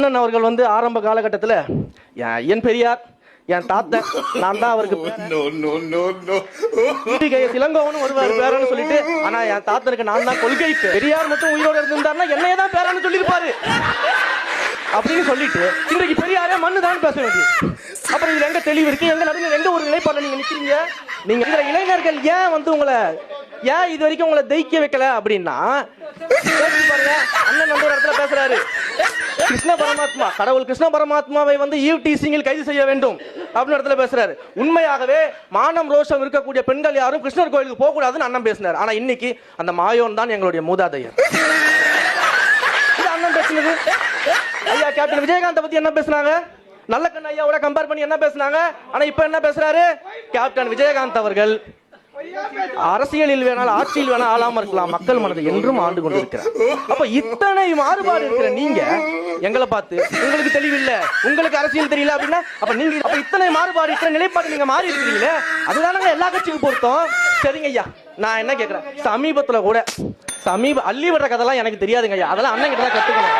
அண்ணன் அவர்கள் வந்து ஆரம்ப காலகட்டத்தில் என் பெரியார் என் தாத்தன் நான் தான் அவருக்கு கொள்கை சிலங்கோவனும் வருவார் பேரன்னு சொல்லிட்டு ஆனா என் தாத்தனுக்கு நான் தான் கொள்கை பெரியார் மட்டும் உயிரோட இருந்திருந்தாருன்னா என்னைய தான் பேரன்னு சொல்லியிருப்பாரு. அப்படின்னு சொல்லிட்டு இன்றைக்கு பெரியாரே மண்ணு தான் பேச வேண்டியது. அப்புறம் இதுல எங்க தெளிவு இருக்கு? எங்க நடுவில் எந்த ஒரு நிலைப்பாடுல நீங்க நிக்கிறீங்க? நீங்க இளைஞர்கள் ஏன் வந்து உங்களை ஏன் இது வரைக்கும் உங்களை தெய்க்க வைக்கல அப்படின்னா அண்ணன் ஒரு இடத்துல பேசுறாரு. கிருஷ்ண பரமாத்மா கடவுள் கிருஷ்ண பரமாத்மாவை வந்து ஈவ் டீசிங்கில் கைது செய்ய வேண்டும் அப்படின்னு இடத்துல பேசுறாரு. உண்மையாகவே மானம் ரோஷம் இருக்கக்கூடிய பெண்கள் யாரும் கிருஷ்ணர் கோயிலுக்கு போக கூடாதுன்னு அண்ணன் பேசினார். ஆனா இன்னைக்கு அந்த மாயோன் தான் எங்களுடைய மூதாதையர். அண்ணன் பேசுனது. ஐயா கேப்டன் விஜயகாந்த் பத்தி என்ன பேசுனாங்க? நல்ல கண்ண ஐயாவோட கம்பேர் பண்ணி என்ன பேசுனாங்க? ஆனா இப்ப என்ன பேசுறாரு? கேப்டன் விஜயகாந்த் அவர்கள் அரசியலில் வேணால் ஆட்சியில் வேணால் ஆளாம இருக்கலாம். மக்கள் மனதை என்றும் ஆண்டு கொண்டிருக்கிறார். அப்ப இத்தனை மாறுபாடு இருக்கிற நீங்க எங்களை பார்த்து உங்களுக்கு தெளிவில்ல உங்களுக்கு அரசியல் தெரியல அப்படின்னா அப்ப நீங்க அப்ப இத்தனை மாறுபாடு இத்தனை நிலைப்பாடு நீங்க மாறி இருக்கிறீங்களே அதுதானங்க எல்லா கட்சிக்கும் பொருத்தம். சரிங்க ஐயா நான் என்ன கேக்குறேன்? சமீபத்துல கூட சமீப அள்ளி விடுற கதைலாம் எனக்கு தெரியாதுங்க ஐயா. அதெல்லாம் அண்ணன் கிட்ட தான் கத்துக்கணும்.